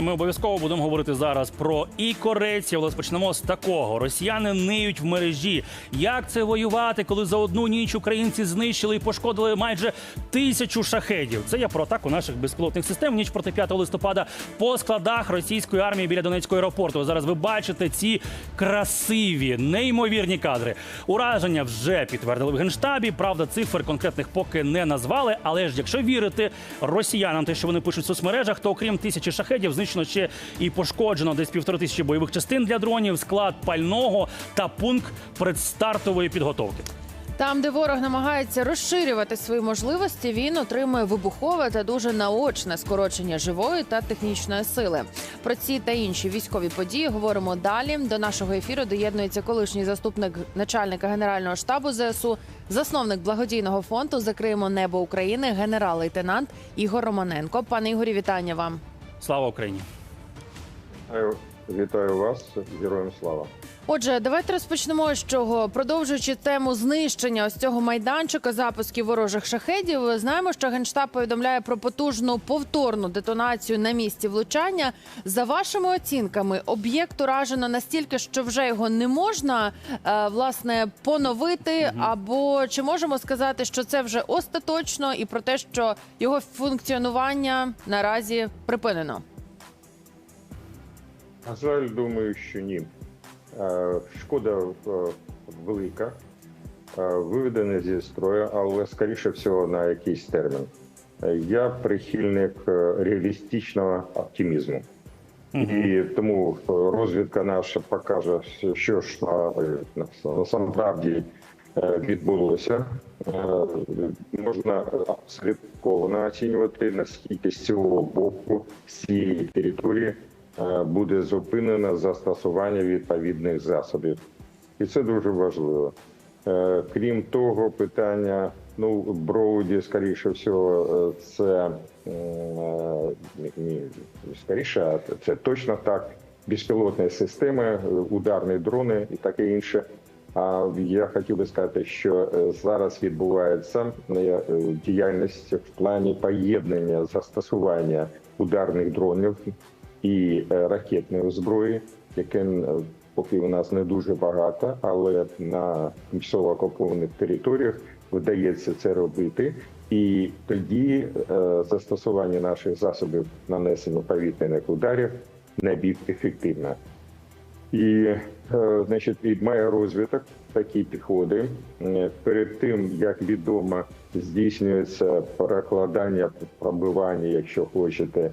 Ми обов'язково будемо говорити зараз про і корейців. Але почнемо з такого: росіяни ниють в мережі. Як це воювати, коли за одну ніч українці знищили і пошкодили майже тисячу шахедів? Це я про атаку наших безпілотних систем. Ніч проти 5 листопада по складах російської армії біля Донецького аеропорту. Зараз ви бачите ці красиві, неймовірні кадри. Ураження вже підтвердили в генштабі. Правда, цифр конкретних поки не назвали. Але ж якщо вірити росіянам, те, що вони пишуть в соцмережах, то окрім тисячі шахедів знищено ще і пошкоджено десь півтори тисячі бойових частин для дронів, склад пального та пункт предстартової підготовки. Там, де ворог намагається розширювати свої можливості, він отримує вибухове та дуже наочне скорочення живої та технічної сили. Про ці та інші військові події говоримо далі. До нашого ефіру доєднується колишній заступник начальника генерального штабу ЗСУ, засновник благодійного фонду Закриємо небо України, генерал-лейтенант Ігор Романенко. Пане Ігорі, вітання вам. Слава Україні! Вітаю, вас, героям слава. Отже, давайте розпочнемо з чого. Продовжуючи тему знищення ось цього майданчика запусків ворожих шахедів, знаємо, що генштаб повідомляє про потужну повторну детонацію на місці влучання. За вашими оцінками, об'єкт уражено настільки, що вже його не можна е, власне поновити, або чи можемо сказати, що це вже остаточно, і про те, що його функціонування наразі припинено. На жаль, думаю, що ні. Е, Шкода е, велика, е, виведена зі строю, але скоріше всього на якийсь термін. Я прихильник реалістичного оптимізму. І тому розвідка наша покаже, що ж на, на, насправді відбулося. Можна абсолютно оцінювати, наскільки з цього боку з цієї території буде зупинено застосування відповідних засобів. І це дуже важливо. Е, Крім того, питання ну Броуді, скоріше всього, е, це е, не скоріше, це точно так. Безпілотні системи, е, ударні дрони і таке інше. А я хотів би сказати, що е, зараз відбувається е, діяльність в плані поєднання застосування ударних дронів і е, ракетної зброї, яке е, поки у нас не дуже багато, але на тимчасово окупованих територіях вдається це робити. І тоді е, застосування наших засобів нанесення повітряних ударів найбільш ефективне. І, значить, і має розвиток такі підходи. Перед тим, як відомо, здійснюється перекладання, пробивання, якщо хочете,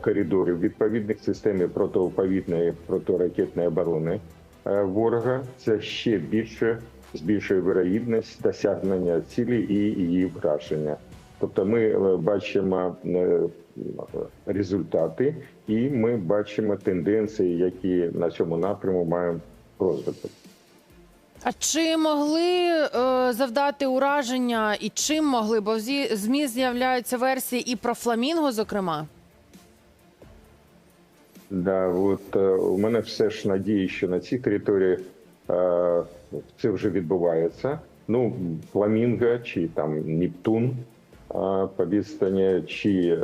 коридорів відповідних систем протиповітряної протиракетної оборони е, ворога. Це ще більше збільшує вирогідність досягнення цілі і її враження. Тобто ми е, бачимо е, результати, і ми бачимо тенденції, які на цьому напряму маємо розвиток. А чи могли е, завдати ураження і чим могли? Бо в ЗМІ з'являються версії і про фламінго, зокрема. Да, от е, у мене все ж надії, що на цій території е, це вже відбувається. Ну, фламінго чи там Нептун е, по відстані, чи е,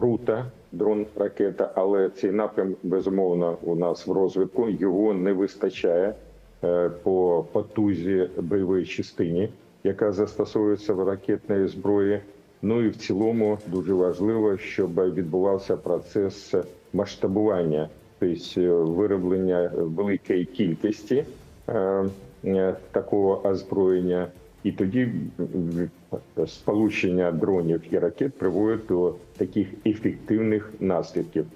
рута, дрон ракета, але цей напрям безумовно у нас в розвитку. Його не вистачає е, по потузі бойової частині, яка застосовується в ракетної зброї. Ну і в цілому дуже важливо, щоб відбувався процес масштабування, тобто вироблення великої кількості е, е, такого озброєння, і тоді сполучення дронів і ракет приводить до таких ефективних наслідків.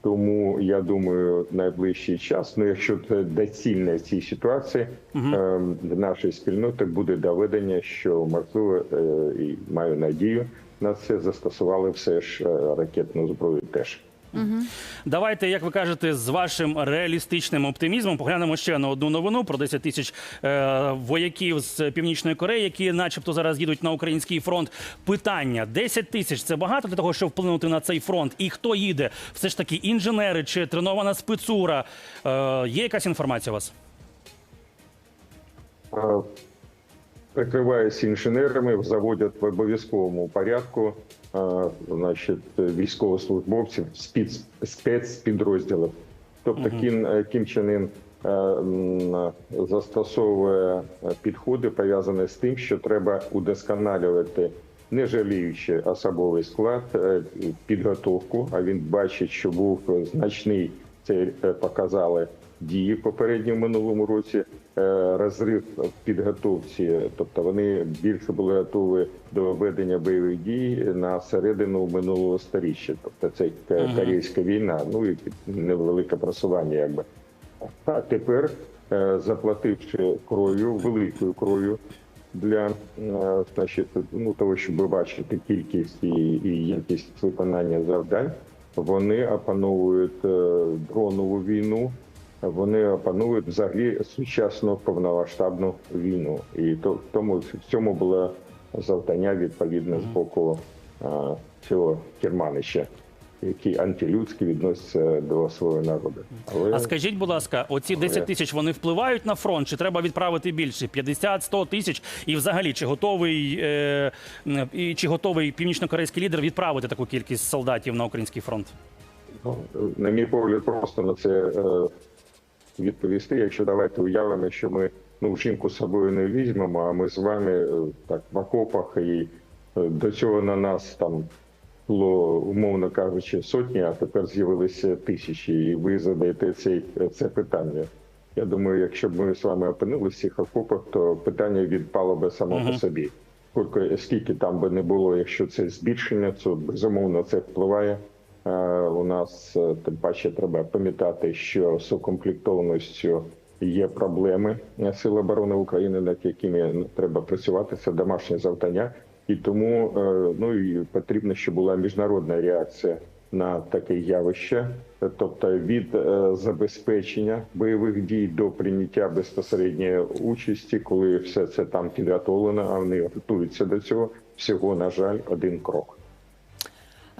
Тому я думаю, найближчий час, ну якщо це доцільне в цій ситуації, е, нашої спільноти буде доведення, що можливо е, і маю надію на це застосували все ж е, ракетну зброю теж. Давайте, як ви кажете, з вашим реалістичним оптимізмом поглянемо ще на одну новину про 10 тисяч е, вояків з північної Кореї, які, начебто, зараз їдуть на український фронт. Питання: 10 тисяч це багато для того, щоб вплинути на цей фронт. І хто їде? Все ж таки інженери чи тренована спецура? Е, є якась інформація у вас? Е, інженерами, заводять в обов'язковому порядку значить, військовослужбовців спец, спецпідрозділів. Тобто Кім, е, Кім Чен Ін е, застосовує е, підходи, пов'язані з тим, що треба удосконалювати, не жаліючи особовий склад, підготовку. А він бачить, що був значний це показали дії попередні в минулому році. е, Розрив в підготовці, тобто вони більше були готові до ведення бойових дій на середину минулого сторіччя. Тобто це корейська війна, ну і невелике просування, якби. А тепер, е, заплативши кров'ю, великою кров'ю для е, значить, ну, того, щоб бачити кількість і, і якість виконання завдань, вони опановують дронову війну, вони опанують взагалі сучасну повномасштабну війну. І то тому в цьому було завдання відповідне з боку цього керманища, який антилюдський відноситься до свого народу. Але А скажіть, будь ласка, оці 10 тисяч вони впливають на фронт? Чи треба відправити більше? 50, 100 тисяч? І взагалі, чи готовий е, і чи готовий північно-корейський лідер відправити таку кількість солдатів на український фронт? Ну, на мій погляд, просто на це е, відповісти. Якщо давайте уявимо, що ми ну жінку з собою не візьмемо, а ми з вами е, так в окопах, і е, до цього на нас там було, умовно кажучи, сотні, а тепер з'явилися тисячі, і ви задаєте цей, це питання. Я думаю, якщо б ми з вами опинилися в цих окопах, то питання відпало би само по собі. Скільки там би не було, якщо це збільшення, то безумовно це впливає. Е, У нас е, тим паче треба пам'ятати, що з укомплектованістю є проблеми е, Сил оборони України, над якими треба працювати. Це домашнє завдання, і тому ну і потрібно, щоб була міжнародна реакція на таке явище, тобто від забезпечення бойових дій до прийняття безпосередньої участі, коли все це там підготовлено, а вони готуються до цього. Всього на жаль, один крок.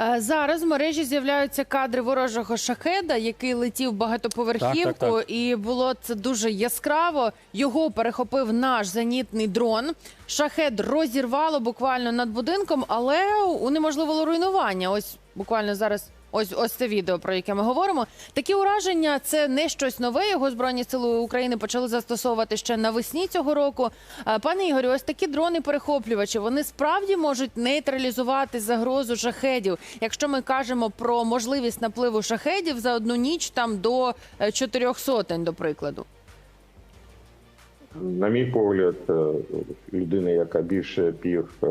Е, Зараз в мережі з'являються кадри ворожого шахеда, який летів багатоповерхівку, Так, так, так. і було це дуже яскраво. Його перехопив наш зенітний дрон. Шахед розірвало буквально над будинком, але унеможливило руйнування. Ось буквально зараз. Ось ось це відео, про яке ми говоримо. Такі ураження це не щось нове. Його збройні сили України почали застосовувати ще навесні цього року. Пане Ігорю, ось такі дрони-перехоплювачі вони справді можуть нейтралізувати загрозу шахедів. Якщо ми кажемо про можливість напливу шахедів за одну ніч там до е, чотирьох сотень, до прикладу. На мій погляд, е, людина, яка більше пів е,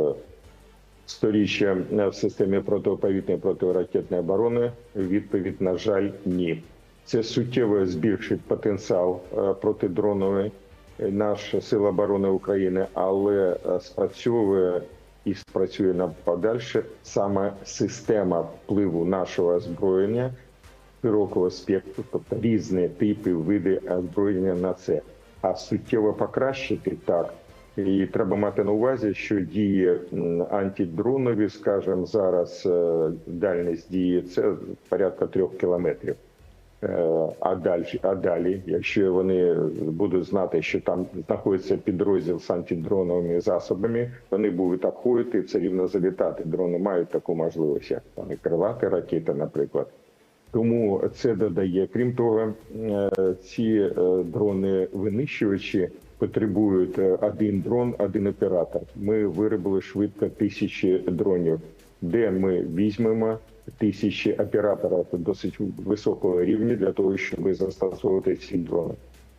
сторіччя в системі протиповітряної протиракетної оборони, відповідь, на жаль, ні. Це суттєво збільшить потенціал е, протидроновий е, наша сила оборони України, але е, спрацьовує і спрацює на подальше саме система впливу нашого озброєння широкого спектру, тобто різні типи, види озброєння на це. А суттєво покращити так. І треба мати на увазі, що дії антидронові, скажімо, зараз е, дальність дії це порядка трьох кілометрів. Е, А далі, а далі, якщо вони будуть знати, що там знаходиться підрозділ з антидроновими засобами, вони будуть обходити і все рівно залітати. Дрони мають таку можливість, як там і крилати ракети, наприклад. Тому це додає. Крім того, е, ці е, дрони-винищувачі потребують е, один дрон, один оператор. Ми виробили швидко тисячі дронів, де ми візьмемо тисячі операторів досить високого рівня для того, щоб застосовувати ці дрони.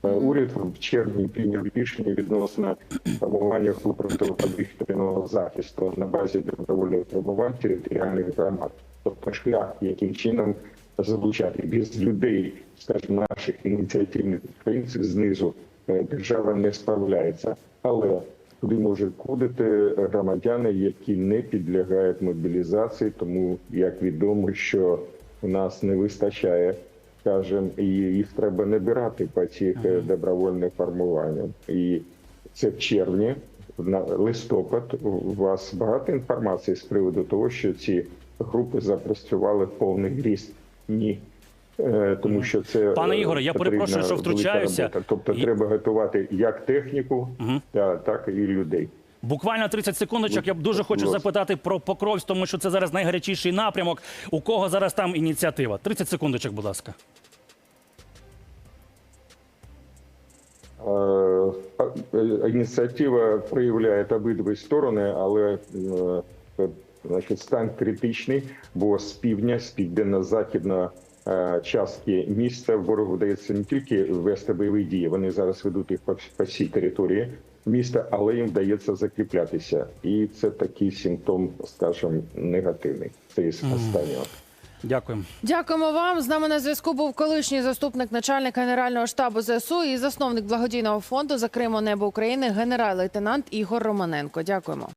Е, Уряд в червні прийняв рішення відносно формування протиповітряного захисту на базі добровольних формувань територіальних громад. Тобто шлях, яким чином залучати без людей, скажімо, наших ініціативних підприємців знизу держава не справляється. Але туди можуть входити громадяни, які не підлягають мобілізації, тому як відомо, що у нас не вистачає, скажімо, і їх треба набирати по цих е, добровольних формуваннях. І це в червні, на листопад. У вас багато інформації з приводу того, що ці групи запрацювали в повний ріст? Ні. Е, тому що це Пане е, Ігоре, я перепрошую, що втручаюся. робота. Тобто І- треба готувати як техніку, та, так і людей. Буквально 30 секундочок. Я б дуже хочу запитати про Покровськ, тому що це зараз найгарячіший напрямок. У кого зараз там ініціатива? 30 секундочок, будь ласка. Е, Ініціатива проявляє обидві сторони, але значить, стан критичний, бо з півдня, з південно-західної е, частки міста ворогу вдається не тільки вести бойові дії, вони зараз ведуть їх по, по всій території міста, але їм вдається закріплятися. І це такий симптом, скажімо, негативний. Це із останнього. Дякую. Дякуємо вам. З нами на зв'язку був колишній заступник начальника генерального штабу ЗСУ і засновник благодійного фонду за Кримо Небо України, генерал-лейтенант Ігор Романенко. Дякуємо.